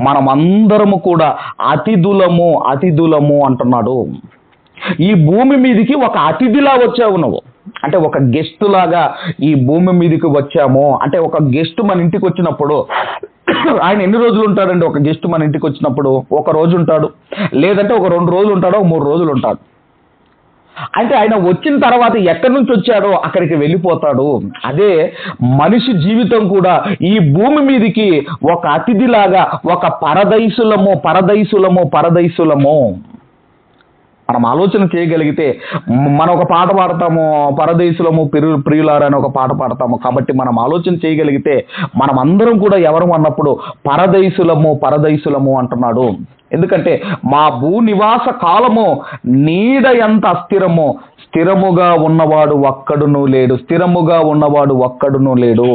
మనమందరము కూడా అతిథులము అతిథులము అంటున్నాడు. ఈ భూమి మీదకి ఒక అతిథిలా వచ్చావు నువ్వు. అంటే ఒక గెస్ట్ లాగా ఈ భూమి మీదకి వచ్చాము. అంటే ఒక గెస్ట్ మన ఇంటికి వచ్చినప్పుడు ఆయన ఎన్ని రోజులు ఉంటాడండి? ఒక గెస్ట్ మన ఇంటికి వచ్చినప్పుడు ఒక రోజు ఉంటాడు. లేదంటే ఒక రెండు రోజులు ఉంటాడు ఒక మూడు రోజులు ఉంటాడు. అంటే ఆయన వచ్చిన తర్వాత ఎక్కడి నుంచి వచ్చాడో అక్కడికి వెళ్ళిపోతాడు. అదే మనిషి జీవితం కూడా ఈ భూమి మీదకి ఒక అతిథిలాగా ఒక పరదైసులము పరదైసులము పరదైసులము. మనం ఆలోచన చేయగలిగితే మనం ఒక పాట పాడతాము పరదేశులము పిరు ప్రియులారని ఒక పాట పాడతాము. కాబట్టి మనం ఆలోచన చేయగలిగితే మనం అందరం కూడా ఎవరు అన్నప్పుడు పరదేశులము పరదేశులము అంటున్నాడు. ఎందుకంటే మా భూనివాస కాలము నీడ ఎంత అస్థిరమో స్థిరముగా ఉన్నవాడు ఒక్కడును లేడు స్థిరముగా ఉన్నవాడు ఒక్కడును లేడు.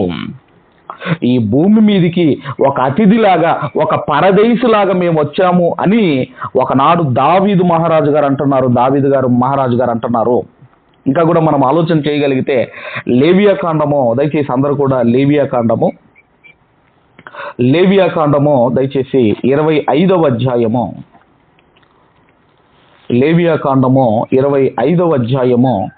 ఈ భూమి మీదికి ఒక అతిథిలాగా ఒక పరదేశులాగా మేము వచ్చాము అని ఒకనాడు దావీదు మహారాజు గారు అంటున్నారు దావీదు గారు మహారాజు గారు అంటున్నారు. ఇంకా కూడా మనం ఆలోచన చేయగలిగితే లేవియా కాండము దయచేసి అందరూ కూడా లేవియా కాండము లేవియా కాండము దయచేసి ఇరవై ఐదవ అధ్యాయము. లేవియా కాండము ఇరవై ఐదవ అధ్యాయము.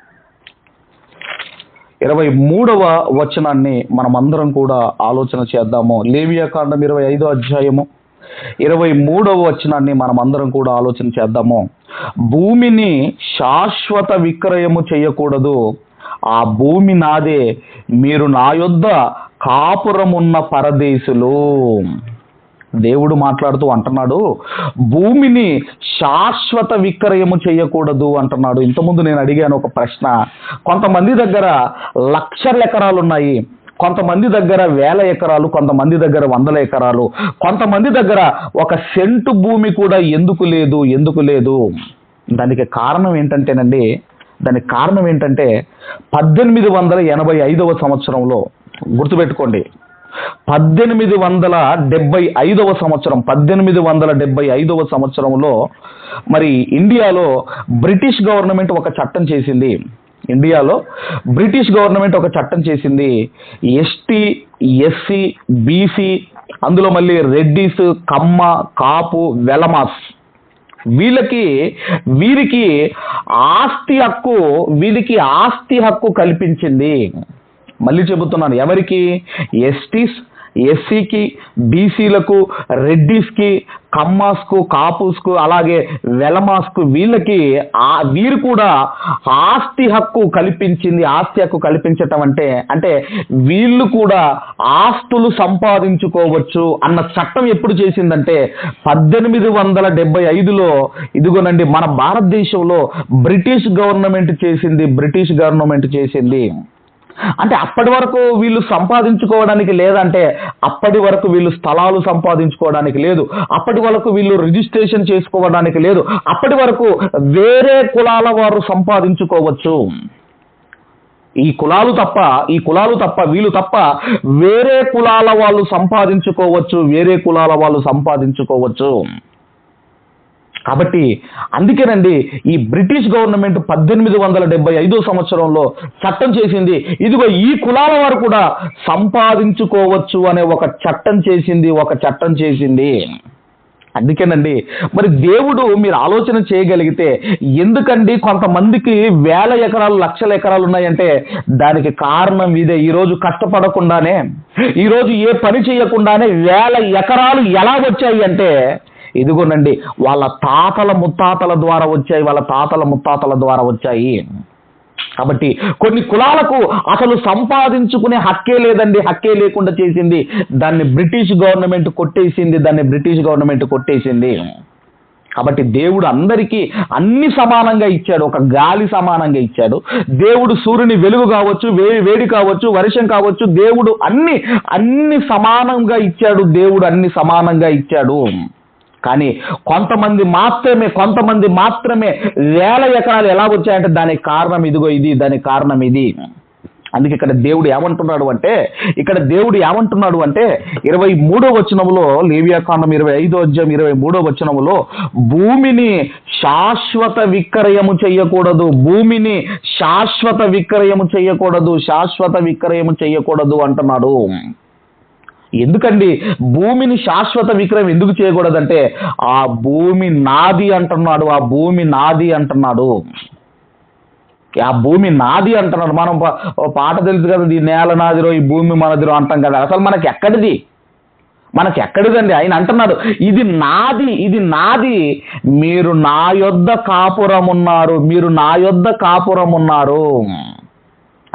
ఇరవై మూడవ వచనాన్ని మనమందరం కూడా ఆలోచన చేద్దాము. లేవియా కాండం ఇరవై ఐదో అధ్యాయము. ఇరవై మూడవ వచనాన్ని మనమందరం కూడా ఆలోచన చేద్దాము. భూమిని శాశ్వత విక్రయము చేయకూడదు. ఆ భూమి నాదే. మీరు నా యొద్ద కాపురమున్న పరదేశులు. దేవుడు మాట్లాడుతూ అంటున్నాడు భూమిని శాశ్వత విక్రయము చేయకూడదు అంటున్నాడు. ఇంతకుముందు నేను అడిగాను ఒక ప్రశ్న కొంతమంది దగ్గర లక్షల ఎకరాలు ఉన్నాయి కొంతమంది దగ్గర వేల ఎకరాలు కొంతమంది దగ్గర వందల ఎకరాలు కొంతమంది దగ్గర ఒక సెంటు భూమి కూడా ఎందుకు లేదు ఎందుకు లేదు? దానికి కారణం ఏంటంటేనండి దానికి కారణం ఏంటంటే పద్దెనిమిది వందల ఎనభై ఐదవ సంవత్సరంలో గుర్తుపెట్టుకోండి. పద్దెనిమిది వందల డెబ్బై ఐదవ సంవత్సరం పద్దెనిమిది వందల డెబ్బై ఐదవ సంవత్సరంలో మరి ఇండియాలో బ్రిటిష్ గవర్నమెంట్ ఒక చట్టం చేసింది. ఇండియాలో బ్రిటిష్ గవర్నమెంట్ ఒక చట్టం చేసింది. ఎస్టీ ఎస్సీ బీసీ అందులో మళ్ళీ రెడ్డిస్ కమ్మ కాపు వెలమాస్. వీళ్ళకి వీరికి ఆస్తి హక్కు వీరికి ఆస్తి హక్కు కల్పించింది. మళ్ళీ చెబుతున్నాను ఎవరికి? ఎస్టీస్ ఎస్సీకి బీసీలకు రెడ్డిస్కి కమ్మాస్కు కాపుస్కు అలాగే వెలమాస్కు వీళ్ళకి ఆ వీరు కూడా ఆస్తి హక్కు కల్పించింది ఆస్తి హక్కు కల్పించటం అంటే అంటే వీళ్ళు కూడా ఆస్తులు సంపాదించుకోవచ్చు అన్న చట్టం ఎప్పుడు చేసిందంటే పద్దెనిమిది వందల డెబ్బై ఐదులో ఇదిగోనండి మన భారతదేశంలో బ్రిటిష్ గవర్నమెంట్ చేసింది బ్రిటిష్ గవర్నమెంట్ చేసింది. అంటే అప్పటి వరకు వీళ్ళు సంపాదించుకోవడానికి లేదంటే అప్పటి వరకు వీళ్ళు స్థలాలు సంపాదించుకోవడానికి లేదు. అప్పటి వరకు వీళ్ళు రిజిస్ట్రేషన్ చేసుకోవడానికి లేదు. అప్పటి వరకు వేరే కులాల వారు సంపాదించుకోవచ్చు. ఈ కులాలు తప్ప ఈ కులాలు తప్ప వీళ్ళు తప్ప వేరే కులాల వాళ్ళు సంపాదించుకోవచ్చు వేరే కులాల వాళ్ళు సంపాదించుకోవచ్చు. కాబట్టి అందుకేనండి ఈ బ్రిటిష్ గవర్నమెంట్ పద్దెనిమిది వందల డెబ్బై ఐదో సంవత్సరంలో చట్టం చేసింది. ఇదిగో ఈ కులాల వారు కూడా సంపాదించుకోవచ్చు అనే ఒక చట్టం చేసింది ఒక చట్టం చేసింది. అందుకేనండి మరి దేవుడు మీరు ఆలోచన చేయగలిగితే ఎందుకండి కొంతమందికి వేల ఎకరాలు లక్షల ఎకరాలు ఉన్నాయంటే దానికి కారణం ఇదే. ఈరోజు కష్టపడకుండానే ఈరోజు ఏ పని చేయకుండానే వేల ఎకరాలు ఎలా వచ్చాయి అంటే ఇదిగోనండి వాళ్ళ తాతల ముత్తాతల ద్వారా వచ్చాయి వాళ్ళ తాతల ముత్తాతల ద్వారా వచ్చాయి. కాబట్టి కొన్ని కులాలకు అసలు సంపాదించుకునే హక్కే లేదండి హక్కే లేకుండా చేసింది. దాన్ని బ్రిటిష్ గవర్నమెంట్ కొట్టేసింది దాన్ని బ్రిటిష్ గవర్నమెంట్ కొట్టేసింది. కాబట్టి దేవుడు అందరికీ అన్ని సమానంగా ఇచ్చాడు ఒక గాలి సమానంగా ఇచ్చాడు. దేవుడు సూర్యుని వెలుగు కావచ్చు వేడి వేడి కావచ్చు వర్షం కావచ్చు దేవుడు అన్ని అన్ని సమానంగా ఇచ్చాడు దేవుడు అన్ని సమానంగా ఇచ్చాడు. కానీ కొంతమంది మాత్రమే కొంతమంది మాత్రమే వేల ఎకరాలు ఎలా వచ్చాయంటే దానికి కారణం ఇదిగో ఇది దానికి కారణం ఇది. అందుకే ఇక్కడ దేవుడు ఏమంటున్నాడు అంటే ఇక్కడ దేవుడు ఏమంటున్నాడు అంటే ఇరవై మూడో వచనములో లేవియాకాండం ఇరవై ఐదో అధ్యాయం ఇరవై మూడో వచనములో భూమిని శాశ్వత విక్రయము చేయకూడదు భూమిని శాశ్వత విక్రయము చేయకూడదు శాశ్వత విక్రయము చేయకూడదు అంటున్నాడు. ఎందుకండి? భూమిని శాశ్వత విక్రయం ఎందుకు చేయకూడదంటే ఆ భూమి నాది అంటున్నాడు ఆ భూమి నాది అంటున్నాడు. ఆ భూమి నాది అంటున్నాడు. మనం పా- పాట తెలుసు కదా ఈ నేల నాదిరో ఈ భూమి మనదిరో అంటాం కదా. అసలు మనకి ఎక్కడిది? మనకి ఎక్కడిదండి? ఆయన అంటున్నాడు ఇది నాది ఇది నాది. మీరు నా యొద్ద కాపురం ఉన్నారు మీరు నా యొద్ద కాపురం ఉన్నారు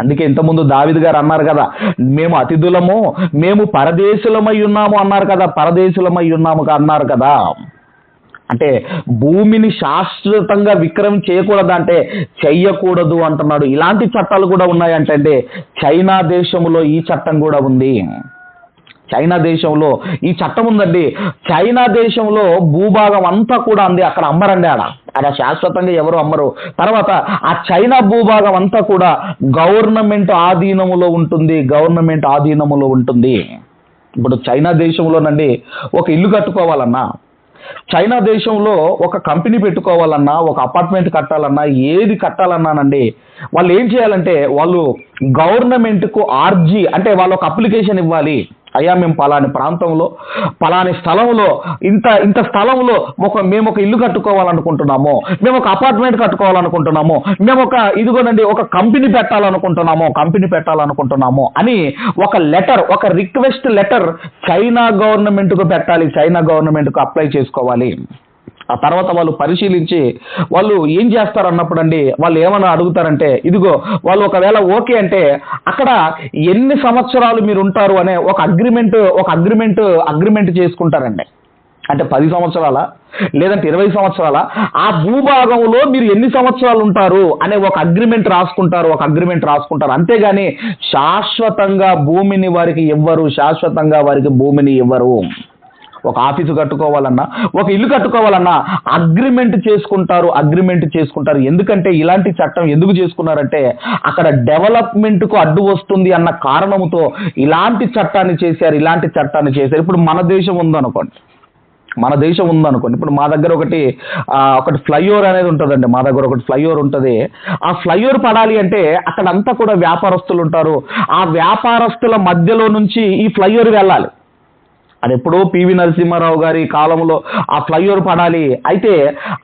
అందుకే ఇంతకుముందు దావిద్ గారు అన్నారు కదా మేము అతిథులము మేము పరదేశులమై ఉన్నాము అన్నారు కదా పరదేశులమై ఉన్నాము అన్నారు కదా. అంటే భూమిని శాశ్వతంగా విక్రయం చేయకూడదు అంటే చెయ్యకూడదు అంటున్నాడు. ఇలాంటి చట్టాలు కూడా ఉన్నాయంటే అంటే చైనా దేశంలో ఈ చట్టం కూడా ఉంది. చైనా దేశంలో ఈ చట్టం ఉందండి. చైనా దేశంలో భూభాగం అంతా కూడా ఉంది అక్కడ అమ్మరండి ఆడ. ఆడ శాశ్వతంగా ఎవరు అమ్మరు. తర్వాత ఆ చైనా భూభాగం అంతా కూడా గవర్నమెంట్ ఆధీనములో ఉంటుంది గవర్నమెంట్ ఆధీనములో ఉంటుంది. ఇప్పుడు చైనా దేశంలోనండి ఒక ఇల్లు కట్టుకోవాలన్నా చైనా దేశంలో ఒక కంపెనీ పెట్టుకోవాలన్నా ఒక అపార్ట్మెంట్ కట్టాలన్నా ఏది కట్టాలన్నానండి వాళ్ళు ఏం చేయాలంటే వాళ్ళు గవర్నమెంట్కు ఆర్జీ అంటే వాళ్ళు ఒక అప్లికేషన్ ఇవ్వాలి. అయ్యా మేము పలాని ప్రాంతంలో పలాని స్థలంలో ఇంత ఇంత స్థలంలో ఒక మేము ఒక ఇల్లు కట్టుకోవాలనుకుంటున్నాము మేము ఒక అపార్ట్మెంట్ కట్టుకోవాలనుకుంటున్నాము మేము ఒక ఇదిగోనండి ఒక కంపెనీ పెట్టాలనుకుంటున్నాము కంపెనీ పెట్టాలనుకుంటున్నాము అని ఒక లెటర్ ఒక రిక్వెస్ట్ లెటర్ చైనా గవర్నమెంట్కు పెట్టాలి చైనా గవర్నమెంట్కు అప్లై చేసుకోవాలి. ఆ తర్వాత వాళ్ళు పరిశీలించి వాళ్ళు ఏం చేస్తారు అన్నప్పుడు అండి వాళ్ళు ఏమన్నా అడుగుతారంటే ఇదిగో వాళ్ళు ఒకవేళ ఓకే అంటే అక్కడ ఎన్ని సంవత్సరాలు మీరు ఉంటారు అనే ఒక అగ్రిమెంట్ ఒక అగ్రిమెంట్ అగ్రిమెంట్ చేసుకుంటారండి. అంటే పది సంవత్సరాల లేదంటే ఇరవై సంవత్సరాల ఆ భూభాగంలో మీరు ఎన్ని సంవత్సరాలు ఉంటారు అనే ఒక అగ్రిమెంట్ రాసుకుంటారు ఒక అగ్రిమెంట్ రాసుకుంటారు. అంతేగాని శాశ్వతంగా భూమిని వారికి ఇవ్వరు శాశ్వతంగా వారికి భూమిని ఇవ్వరు. ఒక ఆఫీసు కట్టుకోవాలన్నా ఒక ఇల్లు కట్టుకోవాలన్నా అగ్రిమెంట్ చేసుకుంటారు అగ్రిమెంట్ చేసుకుంటారు. ఎందుకంటే ఇలాంటి చట్టం ఎందుకు చేసుకున్నారంటే అక్కడ డెవలప్మెంట్కు అడ్డు వస్తుంది అన్న కారణముతో ఇలాంటి చట్టాన్ని చేశారు ఇలాంటి చట్టాన్ని చేశారు. ఇప్పుడు మన దేశం ఉందనుకోండి మన దేశం ఉందనుకోండి. ఇప్పుడు మా దగ్గర ఒకటి ఒకటి ఫ్లైఓవర్ అనేది ఉంటుందండి. మా దగ్గర ఒకటి ఫ్లైఓవర్ ఉంటుంది. ఆ ఫ్లైఓవర్ పడాలి అంటే అక్కడ అంతా కూడా వ్యాపారస్తులు ఉంటారు. ఆ వ్యాపారస్తుల మధ్యలో నుంచి ఈ ఫ్లైఓవర్ వెళ్ళాలి. అది ఎప్పుడో పివి నరసింహారావు గారి కాలంలో ఆ ఫ్లైఓవర్ పడాలి. అయితే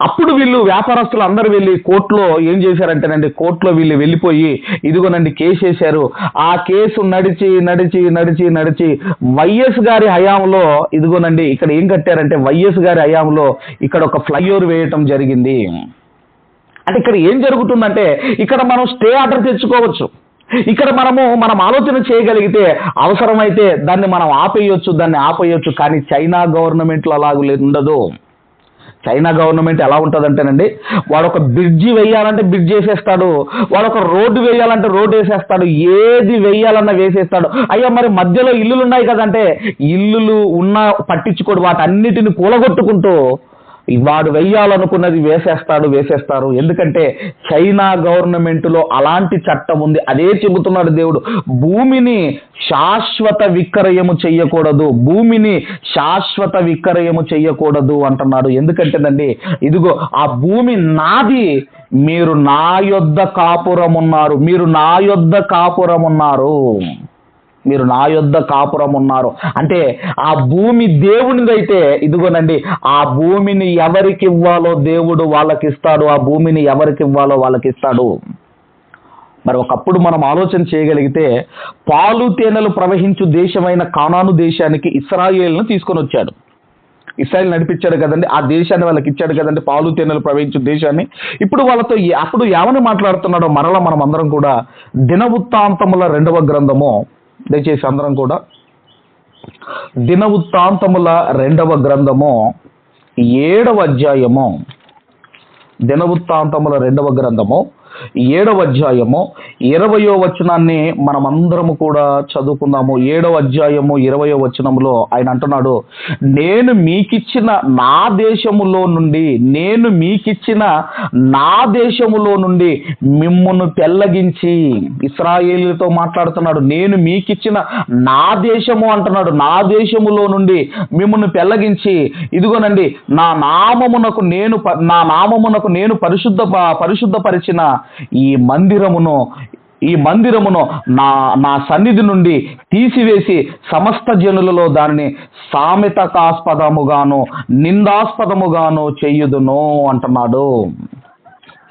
అప్పుడు వీళ్ళు వ్యాపారస్తులు అందరూ వెళ్ళి కోర్టులో ఏం చేశారంటేనండి కోర్టులో వీళ్ళు వెళ్ళిపోయి ఇదిగోనండి కేసు వేశారు. ఆ కేసు నడిచి నడిచి నడిచి నడిచి వైఎస్ గారి హయాంలో ఇదిగోనండి ఇక్కడ ఏం కట్టారంటే వైఎస్ గారి హయాంలో ఇక్కడ ఒక ఫ్లైఓవర్ వేయటం జరిగింది. అంటే ఇక్కడ ఏం జరుగుతుందంటే ఇక్కడ మనం స్టే ఆర్డర్ తెచ్చుకోవచ్చు. ఇక్కడ మనము మనం ఆలోచన చేయగలిగితే అవసరమైతే దాన్ని మనం ఆపేయొచ్చు దాన్ని ఆపేయొచ్చు కానీ చైనా గవర్నమెంట్లో అలాగే ఉండదు. చైనా గవర్నమెంట్ ఎలా ఉంటుందంటేనండి వాడు ఒక బ్రిడ్జి వేయాలంటే బ్రిడ్జ్ వేసేస్తాడు వాడు ఒక రోడ్డు వేయాలంటే రోడ్డు వేసేస్తాడు ఏది వేయాలన్నా వేసేస్తాడు. అయ్యా మరి మధ్యలో ఇల్లులు ఉన్నాయి కదంటే ఇల్లులు ఉన్నా పట్టించుకోడు వాటన్నిటిని కూలగొట్టుకుంటూ వాడు వెయ్యాలనుకున్నది వేసేస్తాడు వేసేస్తారు. ఎందుకంటే చైనా గవర్నమెంట్లో అలాంటి చట్టం ఉంది. అదే చెబుతున్నాడు దేవుడు. భూమిని శాశ్వత విక్రయము చెయ్యకూడదు. భూమిని శాశ్వత విక్రయము చెయ్యకూడదు అంటున్నాడు. ఎందుకంటేనండి ఇదిగో ఆ భూమి నాది. మీరు నా యొద్ద కాపురమున్నారు. మీరు నా యొద్ద కాపురమున్నారు. మీరు నా యొద్ద కాపురం ఉన్నారు. అంటే ఆ భూమి దేవునిదైతే ఇదిగోనండి ఆ భూమిని ఎవరికి ఇవ్వాలో దేవుడు వాళ్ళకి ఇస్తాడు ఆ భూమిని ఎవరికి ఇవ్వాలో వాళ్ళకి ఇస్తాడు మరి ఒకప్పుడు మనం ఆలోచన చేయగలిగితే పాలు తేనెలు ప్రవహించు దేశమైన కానాను దేశానికి ఇస్రాయేల్ను తీసుకొని వచ్చాడు. ఇస్రాయల్ నడిపించాడు కదండి ఆ దేశాన్ని వాళ్ళకి ఇచ్చాడు కదండి పాలు తేనెలు ప్రవహించు దేశాన్ని. ఇప్పుడు వాళ్ళతో అప్పుడు ఏమని మాట్లాడుతున్నాడో మరలా మనం అందరం కూడా దినవృత్తాంతముల రెండవ గ్రంథము దయచేసి అందరం కూడా దినవృత్తాంతముల రెండవ గ్రంథము ఏడవ అధ్యాయము. దినవృత్తాంతముల రెండవ గ్రంథము. ఏడవ అధ్యాయము ఇరవయో వచనాన్ని మనమందరము కూడా చదువుకుందాము. ఏడవ అధ్యాయము ఇరవయో వచనములో ఆయన అంటున్నాడు నేను మీకిచ్చిన నా దేశములో నుండి నేను మీకిచ్చిన నా దేశములో నుండి మిమ్మును పెల్లగించి ఇస్రాయేలీలతో మాట్లాడుతున్నాడు నేను మీకిచ్చిన నా దేశము అంటున్నాడు నా దేశములో నుండి మిమ్మల్ని పెల్లగించి ఇదిగోనండి నా నామమునకు నేను ప- నా నామమునకు నేను పరిశుద్ధ పరిశుద్ధపరిచిన ఈ మందిరమును ఈ మందిరమును నా నా సన్నిధి నుండి తీసివేసి సమస్త జనులలో దానిని సామెతకాస్పదముగాను నిందాస్పదముగాను చెయ్యుదును అంటున్నాడు.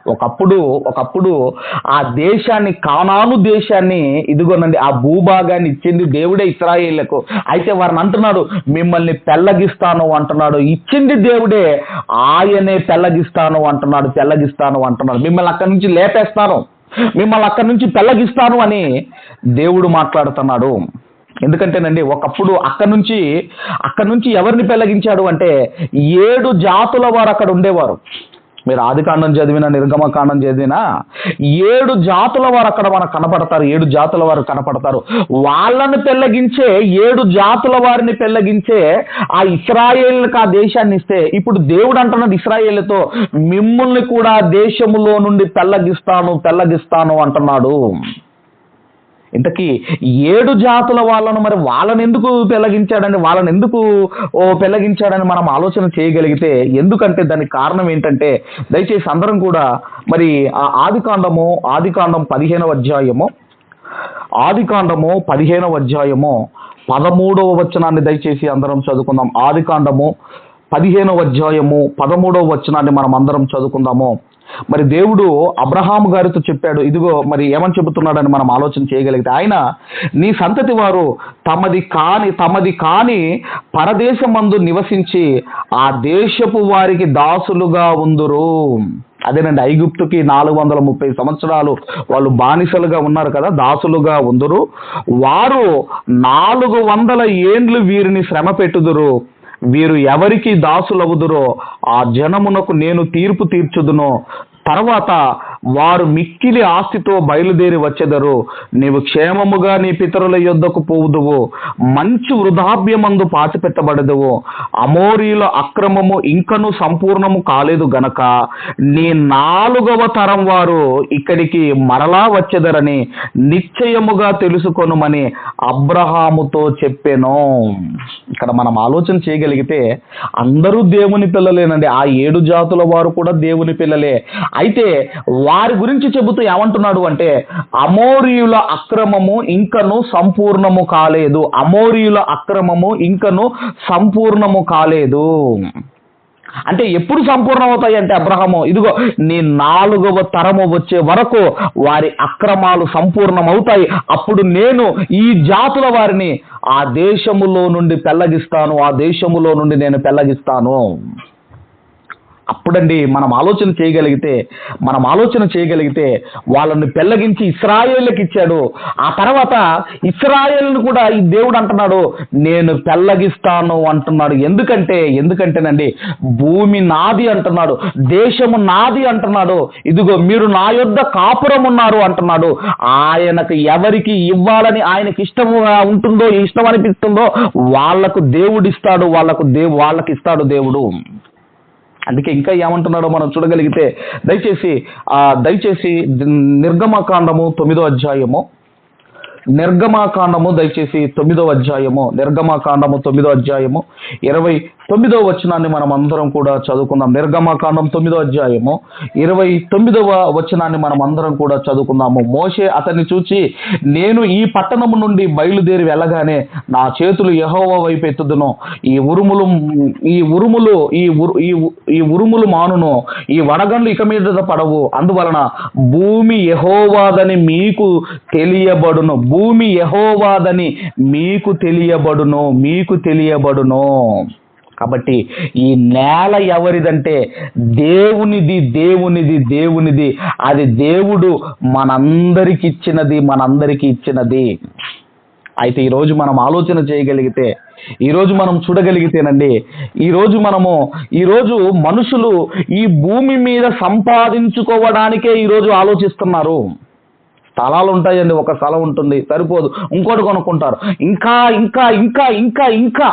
ఒకప్పుడు ఒకప్పుడు ఆ దేశాన్ని కానాను దేశాన్ని ఇదిగోనండి ఆ భూభాగాన్ని ఇచ్చింది దేవుడే ఇస్రాయేళ్ళకు అయితే వారిని అంటున్నాడు మిమ్మల్ని పెళ్ళగిస్తాను అంటున్నాడు. ఇచ్చింది దేవుడే ఆయనే పెళ్ళగిస్తాను అంటున్నాడు పెళ్ళగిస్తాను అంటున్నాడు. మిమ్మల్ని అక్కడి నుంచి లేపేస్తాను. మిమ్మల్ని అక్కడి నుంచి పెళ్ళగిస్తాను అని దేవుడు మాట్లాడుతున్నాడు. ఎందుకంటేనండి ఒకప్పుడు అక్కడి నుంచి అక్కడి నుంచి ఎవరిని పెళ్ళగించాడు అంటే ఏడు జాతుల వారు అక్కడ ఉండేవారు. మీరు ఆదికాండం చదివిన నిర్గమకాండం చదివినా ఏడు జాతుల వారు అక్కడ మనకు కనపడతారు. ఏడు జాతుల వారు కనపడతారు. వాళ్ళని పెళ్ళగించే ఏడు జాతుల వారిని పెళ్ళగించే ఆ ఇస్రాయేల్కి ఆ దేశాన్ని ఇస్తే ఇప్పుడు దేవుడు అంటున్నాడు ఇస్రాయేళ్ళతో మిమ్మల్ని కూడా దేశములో నుండి పెళ్ళగిస్తాను పెళ్ళగిస్తాను అంటున్నాడు. ఇంతకీ ఏడు జాతుల వాళ్ళను మరి వాళ్ళని ఎందుకు పెళ్ళగించాడని వాళ్ళని ఎందుకు ఓ పెళ్ళగించాడని మనం ఆలోచన చేయగలిగితే ఎందుకంటే దానికి కారణం ఏంటంటే దయచేసి అందరం కూడా మరి ఆ ఆదికాండము ఆదికాండం పదిహేనవ అధ్యాయము ఆదికాండము పదిహేనవ అధ్యాయము పదమూడవ వచనాన్ని దయచేసి అందరం చదువుకుందాం. ఆదికాండము పదిహేనవ అధ్యాయము పదమూడవ వచనాన్ని మనం అందరం చదువుకుందాము. మరి దేవుడు అబ్రహాం గారితో చెప్పాడు ఇదిగో మరి ఏమని చెబుతున్నాడని మనం ఆలోచన చేయగలిగితే ఆయన నీ సంతతి వారు తమది కాని తమది కాని పరదేశమందు నివసించి ఆ దేశపు వారికి దాసులుగా ఉందురు. అదేనండి ఐగుప్తుకి నాలుగు వందల ముప్పై సంవత్సరాలు వాళ్ళు బానిసలుగా ఉన్నారు కదా దాసులుగా ఉందరు. వారు నాలుగు వందల ఏండ్లు వీరిని శ్రమ పెట్టుదురు. వీరు ఎవరికి దాసులవుదురో ఆ జనమునకు నేను తీర్పు తీర్చుదునో తర్వాత వారు మిక్కిలి ఆస్తితో బయలుదేరి వచ్చెదరు. నీవు క్షేమముగా నీ పితరుల యొద్దకు పోవుదువు. మంచి వృధాభ్యమందు పాచిపెట్టబడదువు అమోరీల అక్రమము ఇంకను సంపూర్ణము కాలేదు గనక. నీ నాలుగవ తరం వారు ఇక్కడికి మరలా వచ్చెదరని నిశ్చయముగా తెలుసుకొనుమని అబ్రహాముతో చెప్పాను. ఇక్కడ మనం ఆలోచన చేయగలిగితే అందరూ దేవుని పిల్లలేనండి. ఆ ఏడు జాతుల వారు కూడా దేవుని పిల్లలే. అయితే వారి గురించి చెబుతూ ఏమంటున్నాడు అంటే అమోరియుల అక్రమము ఇంకను సంపూర్ణము కాలేదు. అమోరియుల అక్రమము ఇంకను సంపూర్ణము కాలేదు. అంటే ఎప్పుడు సంపూర్ణం అవుతాయి అంటే అబ్రహము? ఇదిగో నీ నాలుగవ తరము వచ్చే వరకు వారి అక్రమాలు సంపూర్ణమవుతాయి. అప్పుడు నేను ఈ జాతుల వారిని ఆ దేశములో నుండి పెళ్ళగిస్తాను ఆ దేశములో నుండి నేను పెళ్ళగిస్తాను. అప్పుడండి మనం ఆలోచన చేయగలిగితే మనం ఆలోచన చేయగలిగితే వాళ్ళని పెళ్ళగించి ఇస్రాయేళ్ళకి ఇచ్చాడు. ఆ తర్వాత ఇస్రాయేల్ని కూడా ఈ దేవుడు అంటున్నాడు నేను పెళ్ళగిస్తాను అంటున్నాడు. ఎందుకంటే ఎందుకంటేనండి భూమి నాది అంటున్నాడు దేశము నాది అంటున్నాడు. ఇదిగో మీరు నా యొద్ద కాపురం ఉన్నారు అంటున్నాడు. ఆయనకు ఎవరికి ఇవ్వాలని ఆయనకి ఇష్టముగా ఉంటుందో ఇష్టం అనిపిస్తుందో వాళ్ళకు దేవుడు ఇస్తాడు వాళ్ళకు దేవు వాళ్ళకి ఇస్తాడు దేవుడు. అందుకే ఇంకా ఏమంటున్నాడో మనం చూడగలిగితే దయచేసి ఆ దయచేసి నిర్గమకాండము తొమ్మిదో అధ్యాయము నిర్గమాకాండము దయచేసి తొమ్మిదో అధ్యాయము నిర్గమాకాండము తొమ్మిదో అధ్యాయము ఇరవై తొమ్మిదో వచనాన్ని మనం అందరం కూడా చదువుకుందాం. నిర్గమాకాండం తొమ్మిదో అధ్యాయము ఇరవై తొమ్మిదవ వచనాన్ని మనం అందరం కూడా చదువుకుందాము. మోషే అతన్ని చూచి నేను ఈ పట్టణము నుండి బయలుదేరి వెళ్ళగానే నా చేతులు యహోవ వైపు ఎత్తుదును. ఈ ఉరుములు ఈ ఉరుములు ఈ ఉరు- ఈ ఈ ఉరుములు మానును. ఈ వడగండ్లు ఇక మీద పడవు. అందువలన భూమి యహోవాదని మీకు తెలియబడును. భూమి యహోవాదని మీకు తెలియబడును మీకు తెలియబడును. కాబట్టి ఈ నేల ఎవరిదంటే దేవునిది దేవునిది దేవునిది. అది దేవుడు మనందరికి ఇచ్చినది మనందరికి ఇచ్చినది అయితే ఈరోజు మనం ఆలోచన చేయగలిగితే ఈరోజు మనం చూడగలిగితేనండి ఈరోజు మనము ఈరోజు మనుషులు ఈ భూమి మీద సంపాదించుకోవడానికే ఈరోజు ఆలోచిస్తున్నారు. స్థలాలు ఉంటాయండి ఒక స్థలం ఉంటుంది సరిపోదు ఇంకోటి కొనుక్కుంటారు. ఇంకా ఇంకా ఇంకా ఇంకా ఇంకా.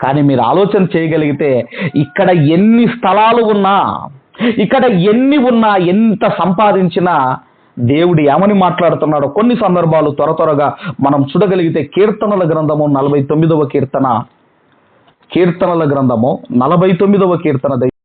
కానీ మీరు ఆలోచన చేయగలిగితే ఇక్కడ ఎన్ని స్థలాలు ఉన్నా ఇక్కడ ఎన్ని ఉన్నా ఎంత సంపాదించినా దేవుడు ఏమని మాట్లాడుతున్నాడో కొన్ని సందర్భాలు త్వర త్వరగా మనం చూడగలిగితే కీర్తనల గ్రంథము నలభై తొమ్మిదవ కీర్తన. కీర్తనల గ్రంథము నలభై తొమ్మిదవ కీర్తన.